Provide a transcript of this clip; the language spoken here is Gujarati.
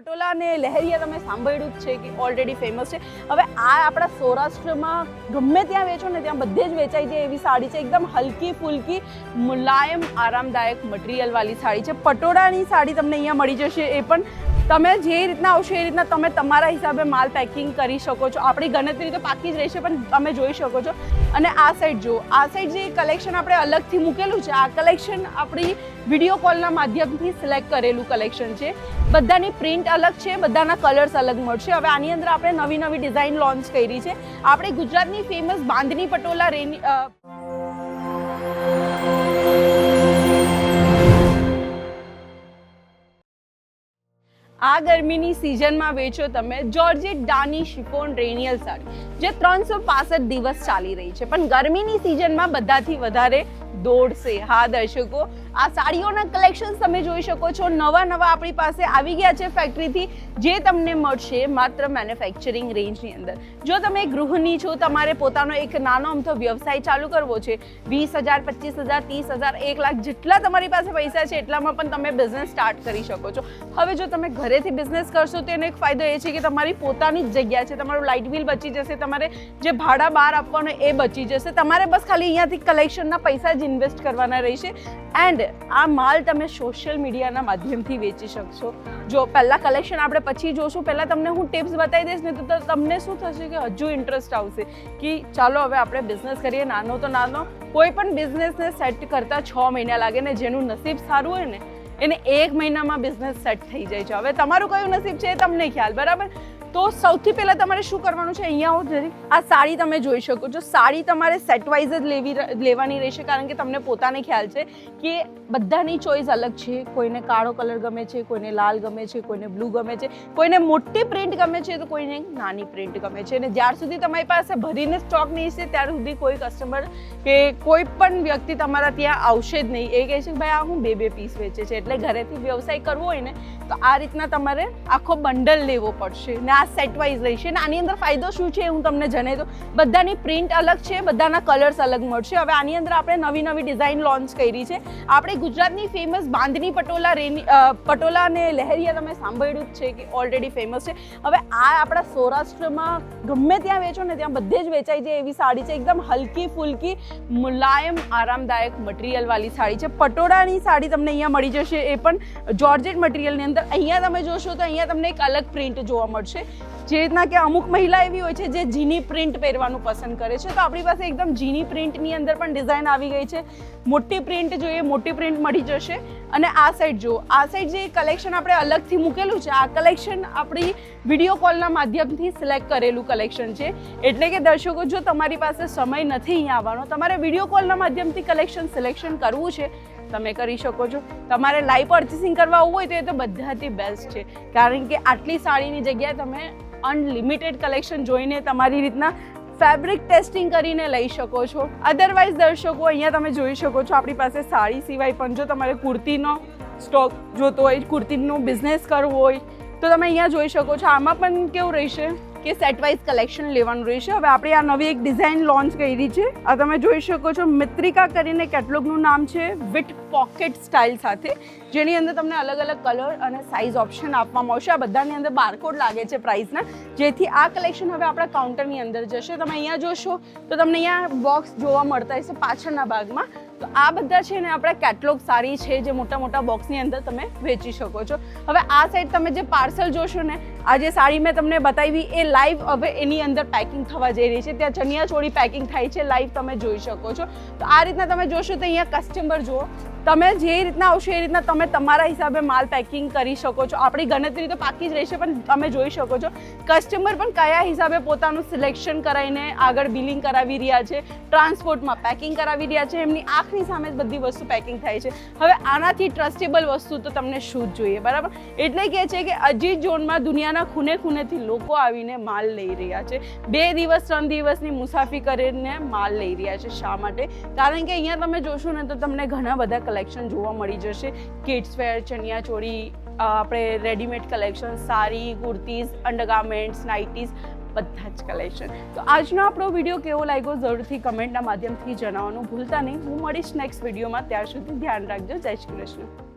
પટોલા અને લહેરિયા તમે સાંભળ્યું જ છે કે ઓલરેડી ફેમસ છે. હવે આ આપણા સૌરાષ્ટ્રમાં ગમે ત્યાં વેચો ને ત્યાં બધે જ વેચાઈ જાય એવી સાડી છે. એકદમ હલકી ફુલકી, મુલાયમ, આરામદાયક મટીરિયલવાળી સાડી છે. પટોળાની સાડી તમને અહીંયા મળી જશે. એ પણ તમે જે રીતના આવશો એ રીતના તમે તમારા હિસાબે માલ પેકિંગ કરી શકો છો. આપણી ગણતરી તો પાકી જ રહેશે, પણ તમે જોઈ શકો છો. અને આ સાઈડ જુઓ. આ સાઈડ જે કલેક્શન આપણે અલગથી મૂકેલું છે, આ કલેક્શન આપણી વીડિયો કોલના માધ્યમથી સિલેક્ટ કરેલું કલેક્શન છે. બધાની પ્રિન્ટ અલગ છે, બધાના કલર્સ અલગ મળશે. હવે આની અંદર આપણે નવી નવી ડિઝાઇન લોન્ચ કરી છે. આપણે ગુજરાતની ફેમસ બાંધણી પટોલા રેની ગરમીની સિઝનમાં વેચો તમે જોર્જેટ ડાની શિફોન રેનિયલ સાડી, જે ત્રણસો દિવસ ચાલી રહી છે. પણ ગરમીની સિઝનમાં બધાથી વધારે દોડશે. હા, દર્શકો, આ સાડીઓના કલેક્શન તમે જોઈ શકો છો. નવા નવા આપણી પાસે આવી ગયા છે ફેક્ટરીથી જે તમને મળશે માત્ર મેન્યુફેક્ચરિંગ રેન્જની અંદર. જો તમે ગૃહની છો, તમારે પોતાનો એક નાનો અમથો વ્યવસાય ચાલુ કરવો છે. વીસ હજાર, પચીસ હજાર, ત્રીસ હજાર, એક લાખ જેટલા તમારી પાસે પૈસા છે, એટલામાં પણ તમે બિઝનેસ સ્ટાર્ટ કરી શકો છો. હવે જો તમે ઘરેથી બિઝનેસ કરશો, તો એનો એક ફાયદો એ છે કે તમારી પોતાની જ જગ્યા છે. તમારું લાઇટ બિલ બચી જશે, તમારે જે ભાડા બહાર આપવાનું એ બચી જશે. તમારે બસ ખાલી અહીંયાથી કલેક્શનના પૈસા જ ઇન્વેસ્ટ કરવાના રહેશે. એન્ડ આ માલ તમે સોશિયલ મીડિયાના માધ્યમથી વેચી શકશો. જો પહેલાં કલેક્શન આપણે પછી જોશું. પહેલાં તમને હું ટિપ્સ બતાવી દઈશ ને તો તમને શું થશે કે હજુ ઇન્ટરેસ્ટ આવશે. કે ચાલો હવે આપણે બિઝનેસ કરીએ. નાનો તો નાનો. કોઈ પણ બિઝનેસને સેટ કરતાં છ મહિના લાગે ને જેનું નસીબ સારું હોય ને, એને એક મહિનામાં બિઝનેસ સેટ થઈ જાય છે. હવે તમારું કયું નસીબ છે એ તમને ખ્યાલ, બરાબર? તો સૌથી પહેલાં તમારે શું કરવાનું છે? અહીંયા આવો જરી. આ સાડી તમે જોઈ શકો છો. સાડી તમારે સેટ વાઇઝ જ લેવી લેવાની રહેશે, કારણ કે તમને પોતાને ખ્યાલ છે કે બધાની ચોઈસ અલગ છે. કોઈને કાળો કલર ગમે છે, કોઈને લાલ ગમે છે, કોઈને બ્લુ ગમે છે. કોઈને મોટી પ્રિન્ટ ગમે છે, તો કોઈને નાની પ્રિન્ટ ગમે છે. અને જ્યાર સુધી તમારી પાસે ભરીને સ્ટોક નહીં છે, ત્યાર સુધી કોઈ કસ્ટમર કે કોઈ પણ વ્યક્તિ તમારા ત્યાં આવશે જ નહીં. એ કહે છે કે ભાઈ, આ હું બે બે પીસ વેચે છે. એટલે ઘરેથી વ્યવસાય કરવો હોય ને, તો આ રીતના તમારે આખો બંડલ લેવો પડશે. ને આ સેટ વાઇઝ રહેશે અને આની અંદર ફાયદો શું છે હું તમને જણાવી દઉં. બધાની પ્રિન્ટ અલગ છે, બધાના કલર્સ અલગ મળશે. હવે આની અંદર આપણે નવી નવી ડિઝાઇન લોન્ચ કરી છે. આપણે ગુજરાતની ફેમસ બાંધણી પટોલા રેની પટોલા અને લહેરિયા તમે સાંભળ્યું જ છે કે ઓલરેડી ફેમસ છે. હવે આ આપણા સૌરાષ્ટ્રમાં ગમે ત્યાં વેચો ને ત્યાં બધે જ વેચાઈ જાય એવી સાડી છે. એકદમ હલકી ફુલકી, મુલાયમ, આરામદાયક મટીરિયલવાળી સાડી છે. પટોળાની સાડી તમને અહીંયા મળી જશે. એ પણ જોર્જેટ મટીરિયલની અંદર. અહીંયા તમે જોશો તો અહીંયા તમને એક અલગ પ્રિન્ટ જોવા મળશે. જે રીતના કે અમુક મહિલા એવી હોય છે જે જીની પ્રિન્ટ પહેરવાનું પસંદ કરે છે. તો આપણી પાસે એકદમ જીની પ્રિન્ટની અંદર પણ ડિઝાઇન આવી ગઈ છે. મોટી પ્રિન્ટ જોઈએ, મોટી પ્રિન્ટ મળી જશે. અને આ સાઈડ જુઓ, આ સાઈડ જે કલેક્શન આપણે અલગથી મૂકેલું છે, આ કલેક્શન આપણી વીડિયો કોલના માધ્યમથી સિલેક્ટ કરેલું કલેક્શન છે. એટલે કે દર્શકો, જો તમારી પાસે સમય નથી અહીંયા આવવાનો, તમારે વીડિયો કોલના માધ્યમથી કલેક્શન સિલેક્શન કરવું છે તમે કરી શકો છો. તમારે લાઈવ પર્ચેસિંગ કરવા આવવું હોય તો એ તો બધાથી બેસ્ટ છે. કારણ કે આટલી સાડીની જગ્યાએ તમે અનલિમિટેડ કલેક્શન જોઈને તમારી રીતના ફેબ્રિક ટેસ્ટિંગ કરીને લઈ શકો છો. અધરવાઇઝ દર્શકો, અહીંયા તમે જોઈ શકો છો આપણી પાસે સાડી સિવાય પણ જો તમારે કુર્તીનો સ્ટોક જોતો હોય, કુર્તીનો બિઝનેસ કરવો હોય, તો તમે અહીંયા જોઈ શકો છો. આમાં પણ કેવું રહેશે? કે સેટ વાઇઝ કલેક્શન લેવાનું રહેશે હવે આપણે આ નવી એક ડિઝાઇન લોન્ચ કરી છે. આ તમે જોઈ શકો છો, મિત્રિકા કરીને કેટલોગનું નામ છે વિથ પોકેટ સ્ટાઇલ સાથે. જેની અંદર તમને અલગ અલગ કલર અને સાઇઝ ઓપ્શન આપવામાં આવશે આ બધાની અંદર બારકોડ લાગે છે પ્રાઇસના જેથી આ કલેક્શન હવે આપણા કાઉન્ટરની અંદર જશે. તમે અહીંયા જોશો તો તમને અહીંયા બોક્સ જોવા મળતા હશે પાછળના ભાગમાં. તો આ બધા છે ને આપણા કેટલોગ સારી છે જે મોટા મોટા બોક્સની અંદર તમે વેચી શકો છો. હવે આ સાઈડ તમે જે પાર્સલ જોશો ને, આ જે સાડી મેં તમને બતાવી, એ લાઈવ હવે એની અંદર પેકિંગ થવા જઈ રહી છે. ત્યાં ચણિયા ચોળી પેકિંગ થાય છે લાઈવ તમે જોઈ શકો છો. તો આ રીતના તમે જોશો તો અહીંયા કસ્ટમર જુઓ. તમે જે રીતના આવશો એ રીતના તમે તમારા હિસાબે માલ પેકિંગ કરી શકો છો. આપણી ગણતરી તો પાકી જ રહેશે, પણ તમે જોઈ શકો છો. કસ્ટમર પણ કયા હિસાબે પોતાનું સિલેક્શન કરાવીને આગળ બિલિંગ કરાવી રહ્યા છે ટ્રાન્સપોર્ટમાં પેકિંગ કરાવી રહ્યા છે, એમની આંખની સામે જ બધી વસ્તુ પેકિંગ થાય છે. હવે આનાથી ટ્રસ્ટેબલ વસ્તુ તો તમને શું જ જોઈએ, બરાબર? એટલે કે છે કે અજીત ઝોનમાં દુનિયાના ખૂને ખૂનેથી લોકો આવીને માલ લઈ રહ્યા છે. બે દિવસ, ત્રણ દિવસની મુસાફરી કરીને માલ લઈ રહ્યા છે શા માટે? કારણ કે અહીંયા તમે જોશો ને તો તમને ઘણા બધા કલેક્શન જોવા મળી જશે. કિડ્સ વેર ચણિયા ચોળી આપણે readymade collection sari kurtis undergarments nighties બધા જ કલેક્શન તો આજનો આપણો વીડિયો કેવો લાગ્યો જરૂરથી કમેન્ટના માધ્યમથી જણાવવાનું ભૂલતા નહીં. હું મળીશ નેક્સ્ટ વિડીયોમાં ત્યાર સુધી ધ્યાન રાખજો. જય શ્રી કૃષ્ણ.